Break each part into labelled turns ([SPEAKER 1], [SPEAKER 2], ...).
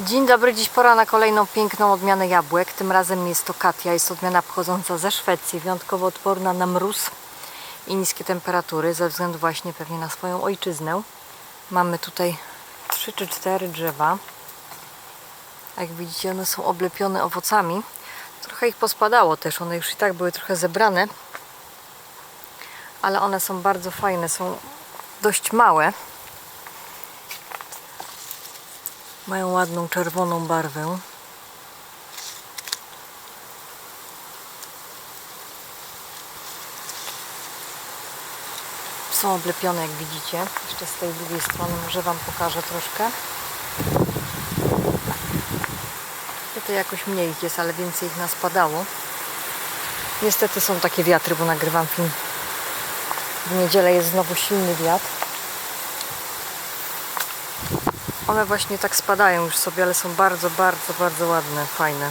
[SPEAKER 1] Dzień dobry, dziś pora na kolejną piękną odmianę jabłek. Tym razem jest to Katia. Jest odmiana pochodząca ze Szwecji, wyjątkowo odporna na mróz i niskie temperatury, ze względu właśnie pewnie na swoją ojczyznę. Mamy tutaj 3 czy 4 drzewa. Jak widzicie, one są oblepione owocami. Trochę ich pospadało też, one już i tak były trochę zebrane. Ale one są bardzo fajne, są dość małe. Mają ładną czerwoną barwę. Są oblepione, jak widzicie. Jeszcze z tej drugiej strony może Wam pokażę troszkę. Tutaj jakoś mniej ich jest, ale więcej ich nas padało. Niestety są takie wiatry, bo nagrywam film. W niedzielę jest znowu silny wiatr. One właśnie tak spadają już sobie, ale są bardzo, bardzo, bardzo ładne, fajne.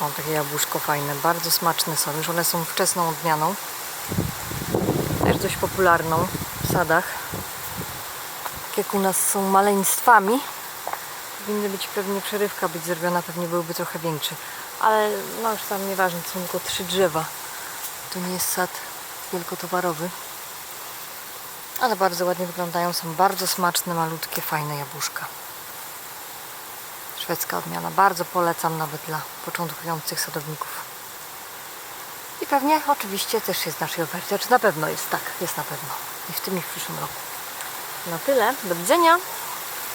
[SPEAKER 1] O, takie jabłuszko fajne, bardzo smaczne są. Już one są wczesną odmianą. Też dość popularną w sadach. Tak jak u nas są maleństwami, powinny być pewnie przerywka być zrobiona, pewnie byłby trochę większy. Ale no już tam nieważne, to są tylko trzy drzewa. To nie jest sad wielkotowarowy. Ale bardzo ładnie wyglądają, są bardzo smaczne, malutkie, fajne jabłuszka. Szwedzka odmiana, bardzo polecam nawet dla początkujących sadowników. I pewnie oczywiście też jest w naszej ofercie, czy na pewno jest, tak, jest na pewno. I w tym i w przyszłym roku. Na tyle, do widzenia.